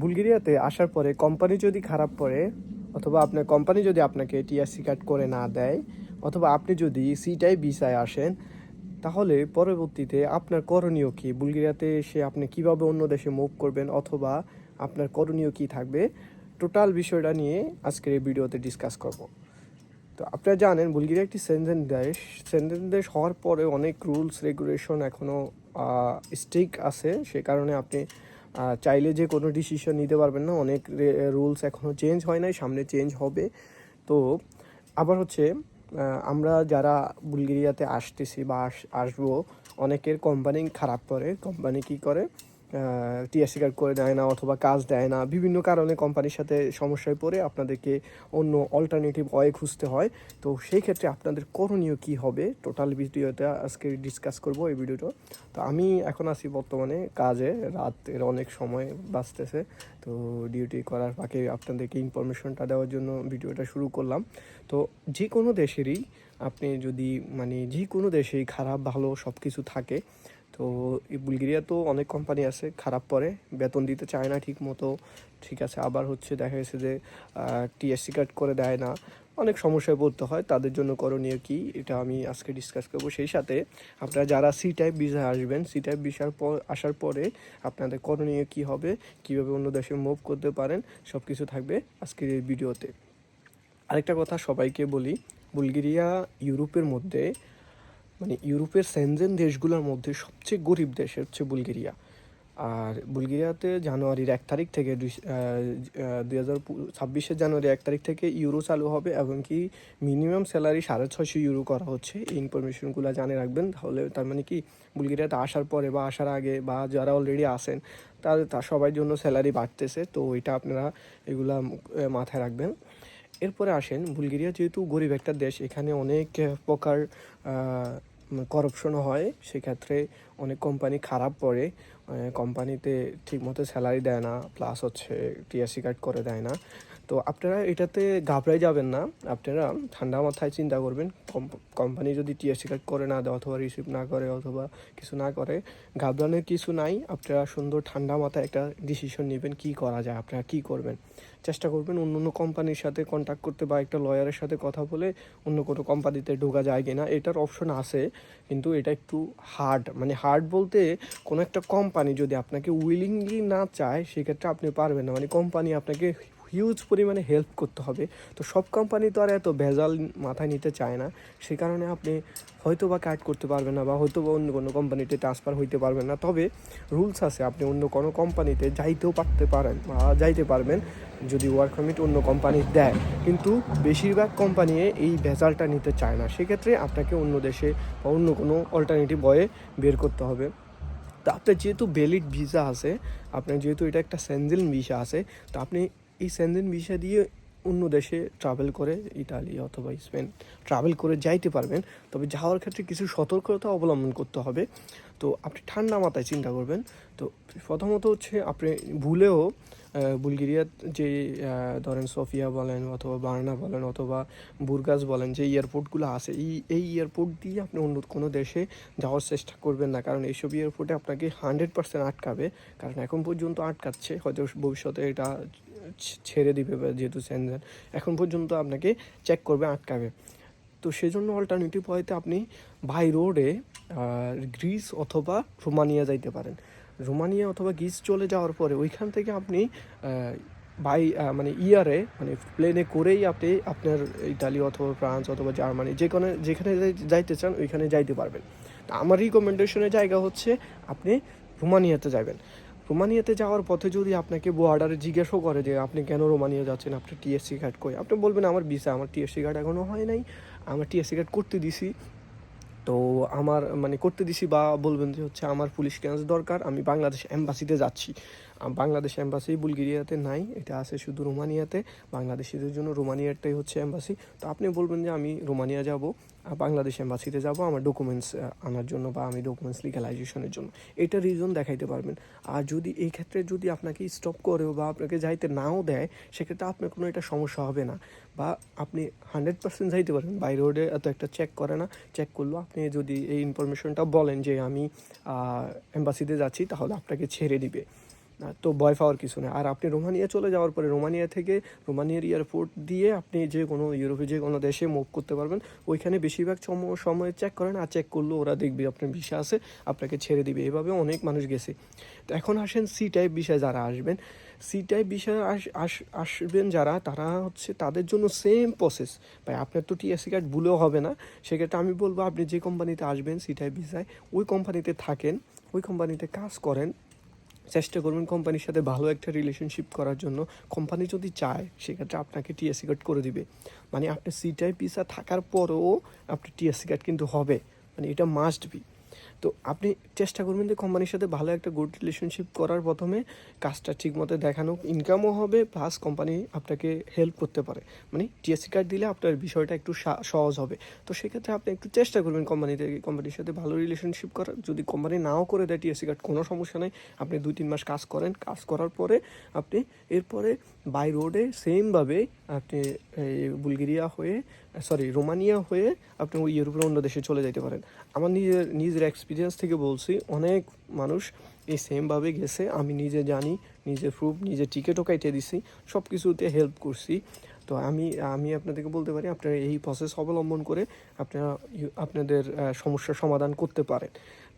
বুলগেরিয়াতে আসার পরে কোম্পানি যদি খারাপ পড়ে, অথবা আপনার কোম্পানি যদি আপনাকে টিআরসি কার্ড করে না দেয়, অথবা আপনি যদি সিটাই ভিসায় আসেন, তাহলে পরবর্তীতে আপনার করণীয় কী? বুলগেরিয়াতে এসে আপনি কীভাবে অন্য দেশে মুভ করবেন, অথবা আপনার করণীয় কী থাকবে? টোটাল বিষয়টা নিয়ে আজকের এই ভিডিওতে ডিসকাস করব। তো আপনারা জানেন, বুলগেরিয়া একটি সেন্ডেন দেশ। সেন্ডেন দেশ হওয়ার পরে অনেক রুলস রেগুলেশন এখনও স্ট্রিক আছে। সে কারণে আপনি চাইলে যে কোনো ডিসিশন নিতে পারবেন না। অনেক রুলস এখনও চেঞ্জ হয় নাই, সামনে চেঞ্জ হবে। তো আবার হচ্ছে আমরা যারা বুলগেরিয়াতে আসতেছি বা আস- আসব, অনেকের কোম্পানি খারাপ করে। কোম্পানি কি করে? টিএসসি কার্ড করে দেয় না অথবা কাজ দেয় না। বিভিন্ন কারণে কোম্পানির সাথে সমস্যায় পড়ে আপনাদেরকে অন্য অল্টারনেটিভ ওয়ে খুঁজতে হয়। তো সেই ক্ষেত্রে আপনাদের করণীয় কি হবে? টোটাল ভিডিওতে আজকে ডিসকাস করব এই ভিডিওটা। তো আমি এখন আছি বর্তমানে কাজে। রাতের অনেক সময় বাঁচতেছে। তো ডিউটি করার ফাঁকে আপনাদেরকে ইনফরমেশনটা দেওয়ার জন্য ভিডিওটা শুরু করলাম। তো যে কোনো দেশেরই আপনি যদি মানে যে কোনো দেশেই খারাপ, ভালো সব কিছু থাকে তো এই বুলগেরিয়া তো অনেক কোম্পানি আছে, খারাপ পরে। বেতন দিতে চায় না ঠিক মতো ঠিক আছে, আবার হচ্ছে দেখা গেছে যে টিএসসি কার্ড করে দেয় না। অনেক সমস্যায় পড়তে হয়, তাদের জন্য করণীয় কি, এটা আমি আজকে ডিসকাস করব। সেই সাথে আপনারা যারা সি টাইপ ভিসা আসবেন সি টাইপ ভিসার পর, আসার পরে আপনাদের করণীয় কি হবে, কীভাবে অন্য দেশে মুভ করতে পারেন সব কিছু থাকবে আজকের এই ভিডিওতে আরেকটা কথা সবাইকে বলি, বুলগেরিয়া, ইউরোপের মধ্যে মানে ইউরোপের সেনজেন দেশগুলোর মধ্যে সবচেয়ে গরিব দেশ হচ্ছে বুলগেরিয়া। আর বুলগেরিয়াতে জানুয়ারির এক তারিখ থেকে দুই হাজার ছাব্বিশের জানুয়ারি এক তারিখ থেকে ইউরো চালু হবে এবং কি মিনিমাম স্যালারি সাড়ে ছয়শো ইউরো করা হচ্ছে। এই ইনফরমেশনগুলো জানে রাখবেন। তাহলে তার মানে কি বুলগেরিয়াতে আসার পরে বা আসার আগে বা যারা অলরেডি আসেন তাদের তা সবার জন্য স্যালারি বাড়তেছে। তো এটা আপনারা এগুলা মাথায় রাখবেন। এরপরে আসেন, বুলগেরিয়া যেহেতু গরিব একটা দেশ, এখানে অনেক প্রকার করাপশনও হয়, সেক্ষেত্রে অনেক কোম্পানি খারাপ পড়ে। কোম্পানিতে ঠিকমতো স্যালারি দেয় না প্লাস হচ্ছে টিএসসি কার্ড করে দেয় না। তো আপনারা এটাতে ঘাবড়াই যাবেন না। আপনারা ঠান্ডা মাথায় চিন্তা করবেন কোম্পানি যদি টিএসসি কার্ড করে না দেয় অথবা রিসিভ না করে অথবা কিছু না করে, ঘাবড়ানোর কিছু নাই। আপনারা সুন্দর ঠান্ডা মাথায় একটা ডিসিশন নেবেন কি করা যায়, আপনারা কি করবেন। চেষ্টা করবেন অন্য অন্য কোম্পানির সাথে কন্ট্যাক্ট করতে বা একটা লয়ারের সাথে কথা বলে অন্য কোনো কোম্পানিতে ঢোকা যায় কিনা, এটার অপশন আছে। কিন্তু এটা একটু হার্ড মানে হার্ড বলতে কোনো একটা কোম্পানি যদি আপনাকে উইলিংলি না চায়, সেক্ষেত্রে আপনি পারবেন না। মানে কোম্পানি আপনাকে হিউজ পরিমাণে হেল্প করতে হবে। তো সব কোম্পানি তো আর এত ভেজাল মাথায় নিতে চায় না। সে কারণে আপনি হয়তো বা কাট করতে পারবেন না বা হয়তো বা অন্য কোনো কোম্পানিতে ট্রান্সফার হইতে পারবেন না। তবে রুলস আছে, আপনি অন্য কোনো কোম্পানিতে যাইতেও পারতে পারেন বা যাইতে পারবেন যদি ওয়ার্ক পারমিট অন্য কোম্পানি দেয়। কিন্তু বেশিরভাগ কোম্পানি এই ভেজালটা নিতে চায় না। সেক্ষেত্রে আপনাকে অন্য দেশে বা অন্য কোনো অল্টারনেটিভ বয়ে বের করতে হবে। তো আপনার যেহেতু ভ্যালিড ভিসা আছে, আপনার যেহেতু এটা একটা সেন্জেল ভিসা আছে, তো আপনি এই সেন্জেল ভিসা দিয়ে অন্য দেশে ট্রাভেল করে ইটালি অথবা স্পেন ট্রাভেল করে যাইতে পারবেন। তবে যাওয়ার ক্ষেত্রে কিছু সতর্কতা অবলম্বন করতে হবে। তো আপনি ঠান্ডা মাথায় চিন্তা করবেন। তো প্রথমত হচ্ছে আপনি ভুলেও বুলগেরিয়ার যে ধরেন সোফিয়া বলেন অথবা বার্না বলেন অথবা বুরগাস বলেন, যে এয়ারপোর্টগুলো আছে, এই এই এয়ারপোর্ট দিয়ে আপনি অন্য কোনো দেশে যাওয়ার চেষ্টা করবেন না। কারণ এইসব এয়ারপোর্টে আপনাকে হান্ড্রেড পার্সেন্ট আটকাবে। কারণ এখন পর্যন্ত আটকাচ্ছে। হয়তো ভবিষ্যতে এটা ছেড়ে দিবে যেহেতু সেনজেন এখন পর্যন্ত আপনাকে চেক করবে আটকাবে। তো সেজন্য অল্টারনেটিভ ওয়েতে আপনি বাই রোডে গ্রিস অথবা রোমানিয়া যাইতে পারেন। রোমানিয়া অথবা গ্রিস চলে যাওয়ার পরে ওইখান থেকে আপনি বাই মানে ইয়ারে মানে প্লেনে করেই আপনি আপনার ইতালি অথবা ফ্রান্স অথবা জার্মানি যে কোনো যেখানে যাইতে চান ওইখানে যাইতে পারবেন। আমার রিকমেন্ডেশনের জায়গা হচ্ছে আপনি রোমানিয়াতে যাবেন। রোমানিয়াতে যাওয়ার পথে যদি আপনাকে বর্ডারে জিজ্ঞাসাও করে যে আপনি কেন রোমানিয়া যাচ্ছেন আপনার টিএসসি কার্ড কই? আপনি বলবেন, আমার ভিসা আমার টিএসসি কার্ড এখনও হয় নাই। আমার টিএসসি কার্ড করতে দিছি। তো আমার মানে করতে দিছি বা বলবেন যে হচ্ছে আমার পুলিশ ক্লিয়ারেন্স দরকার, আমি বাংলাদেশ এম্বাসিতে যাচ্ছি। বাংলাদেশ এম্বাসি বুলগেরিয়াতে নাই, এটা আছে শুধু রোমানিয়াতে। বাংলাদেশিদের জন্য রোমানিয়ারটাই হচ্ছে এম্বাসি তো আপনি বলবেন যে আমি রোমানিয়া যাব। বাংলাদেশ এম্বাসিতে যাব, আমার ডকুমেন্টস আনার জন্য বা আমি ডকুমেন্টস লিগালাইজেশনের জন্য। এটা রিজন দেখাইতে পারবেন। আর যদি এই ক্ষেত্রে যদি আপনাকে স্টপ করেও বা আপনাকে যাইতে নাও দেয়, সেক্ষেত্রে আপনার কোনো এটা সমস্যা হবে না। বা আপনি হান্ড্রেড পার্সেন্ট যাইতে পারবেন। বাই রোডে এত একটা চেক করে না। চেক করল, আপনি যদি এই ইনফরমেশনটা বলেন যে আমি এম্বাসিতে যাচ্ছি, তাহলে আপনাকে ছেড়ে দিবে। তো ভয় পাওয়ার কিছু নেই। আর আপনি রোমানিয়া চলে যাওয়ার পরে রোমানিয়া থেকে রোমানিয়ার এয়ারপোর্ট দিয়ে আপনি যে কোনো ইউরোপে যে কোনো দেশে মুভ করতে পারবেন, ওইখানে বেশিরভাগ সম- সময় চেক করেন আর চেক করলে, ওরা দেখবে আপনার ভিসা আছে, আপনাকে ছেড়ে দিবে। এভাবে অনেক মানুষ গেছে। তো এখন আসেন সি টাইপ বিষয়ে যারা আসবেন সি টাইপ বিষয়ে আস- আস- আসবেন যারা, তারা হচ্ছে তাদের জন্য সেম প্রসেস ভাই, আপনার তো টিএসসি কার্ড ভুলেও হবে না। সেক্ষেত্রে আমি বলব আপনি যে কোম্পানিতে আসবেন সি টাইপ ভিসায় ওই কোম্পানিতে থাকেন, ওই কোম্পানিতে কাজ করেন চেষ্টা করবেন কোম্পানির সাথে ভালো একটা রিলেশনশিপ করার জন্য। কোম্পানি যদি চায়, সেক্ষেত্রে আপনাকে টিএসসি কার্ড করে দিবে। মানে আপনার সিটাই পিসা থাকার পরেও আপনার টিএসসি কার্ড কিন্তু হবে। মানে এটা মাস্ট বি তো আপনি চেষ্টা করবেন যে কোম্পানির সাথে ভালো একটা গুড রিলেশনশিপ করার প্রথমে কাজটা ঠিকমতো দেখানো ইনকামও হবে প্লাস কোম্পানি আপনাকে হেল্প করতে পারে। মানে টিএসসি কার্ড দিলে আপনার বিষয়টা একটু সহজ হবে। তো সেক্ষেত্রে আপনি একটু চেষ্টা করবেন কোম্পানিতে কোম্পানির সাথে ভালো রিলেশনশিপ করার। যদি কোম্পানি নাও করে দেয় টিএসসি কার্ড কোনো সমস্যা নেই। আপনি দুই, তিন মাস কাজ করেন, কাজ করার পরে আপনি এরপরে বাই রোডে সেমভাবে আপনি বুলগেরিয়া হয়ে সরি রোমানিয়া হয়ে আপনি ওই ইউরোপের অন্য দেশে চলে যেতে পারেন। আমার নিজের নিজের এক্সপিরিয়েন্স থেকে বলছি, অনেক মানুষ এই সেমভাবে গেছে, আমি নিজে জানি, নিজে প্রুফ নিজে টিকিটও কাটিয়ে দিছি সব কিছুতে হেল্প করছি। তো আমি আমি আপনাদেরকে বলতে পারি, আপনারা এই প্রসেস অবলম্বন করে আপনারা, আপনাদের সমস্যার সমাধান করতে পারেন।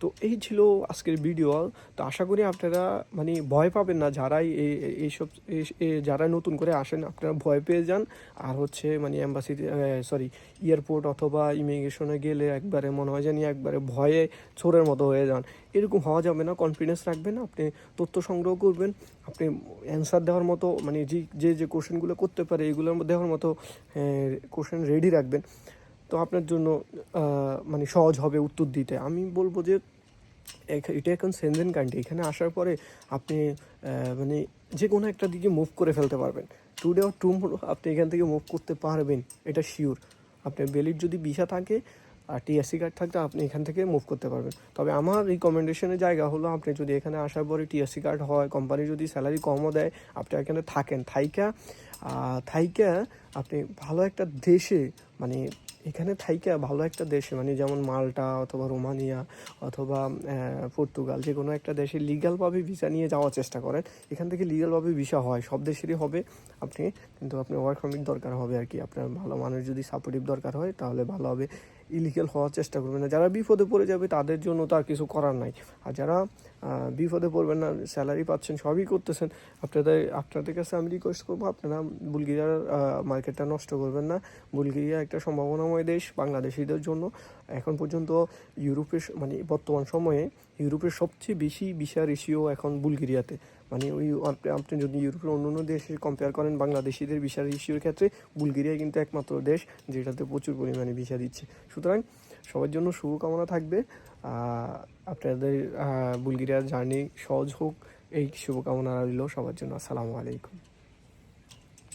তো এই ছিল আজকের ভিডিও তো আশা করি আপনারা মানে ভয় পাবেন না যারাই এই এই- এইসব এই- এই- যারা নতুন করে আসেন, আপনারা ভয় পেয়ে যান। আর হচ্ছে মানে অ্যাম্বাসিতে সরি এয়ারপোর্ট অথবা ইমিগ্রেশনে গেলে একবারে মনে হয় জানি একবারে ভয়ে চোরের মতো হয়ে যান। এরকম হওয়া যাবে না কনফিডেন্স রাখবেন, আপনি তথ্য সংগ্রহ করবেন, আপনি অ্যান্সার দেওয়ার মতো মানে যে যে কোশ্চেনগুলো করতে পারে, এগুলোর দেওয়ার মতো কোশ্চেন রেডি রাখবেন। তো আপনার জন্য মানে সহজ হবে উত্তর দিতে। আমি বলব যে এটা এখন সেনজেন কান্ট্রি এখানে আসার পরে আপনি মানে যে কোনো একটা দিকে মুভ করে ফেলতে পারবেন। টুডে অর টুমোরো আপনি এখান থেকে মুভ করতে পারবেন, এটা শিওর আপনার বেলির যদি ভিসা থাকে, আর টিএসসি কার্ড থাকলে আপনি এখান থেকে মুভ করতে পারবেন। তবে আমার রিকমেন্ডেশনের জায়গা হলো, আপনি যদি এখানে আসার পরে টিএসসি কার্ড হয় কোম্পানি যদি স্যালারি কমও দেয়, আপনি এখানে থাকেন। থাইকা থাইকা আপনি ভালো একটা দেশে মানে এখানে থাইকা ভালো একটা দেশে মানে যেমন মাল্টা অথবা রোমানিয়া অথবা পর্তুগাল, যে কোনো একটা দেশে লিগালভাবে ভিসা নিয়ে যাওয়ার চেষ্টা করেন। এখান থেকে লিগালভাবে ভিসা হয়, সব দেশেরই হবে। আপনি, কিন্তু আপনি ওয়ার্ক পারমিট দরকার হবে আর কি। আপনার ভালো মানুষ যদি সাপোর্টিভ দরকার হয়, তাহলে ভালো হবে। ইলিগাল হওয়ার চেষ্টা করবেন না। যারা বিপদে পড়ে যাবে, তাদের জন্য তো আর কিছু করার নাই। আর যারা বিপদে পড়বেন না স্যালারি পাচ্ছেন, সবই করতেছেন, আপনাদের আপনাদের কাছে আমি রিকোয়েস্ট করব, আপনারা বুলগেরিয়ার মার্কেটটা নষ্ট করবেন না। বুলগেরিয়া একটা সম্ভাবনাময় দেশ, বাংলাদেশিদের জন্য। এখন পর্যন্ত ইউরোপের মানে বর্তমান সময়ে ইউরোপের সবচেয়ে বেশি ভিসা রেশিও এখন বুলগেরিয়াতে। মানে ওই আপনি- যদি ইউরোপের অন্য অন্য দেশে কম্পেয়ার করেন, বাংলাদেশিদের ভিসা ইস্যুর ক্ষেত্রে বুলগেরিয়া কিন্তু একমাত্র দেশ যেটাতে প্রচুর পরিমাণে ভিসা দিচ্ছে। সুতরাং সবার জন্য শুভকামনা থাকবে। আপনাদের বুলগেরিয়ার জার্নি সহজ হোক, এই শুভকামনা রইল সবার জন্য। আসসালামু আলাইকুম।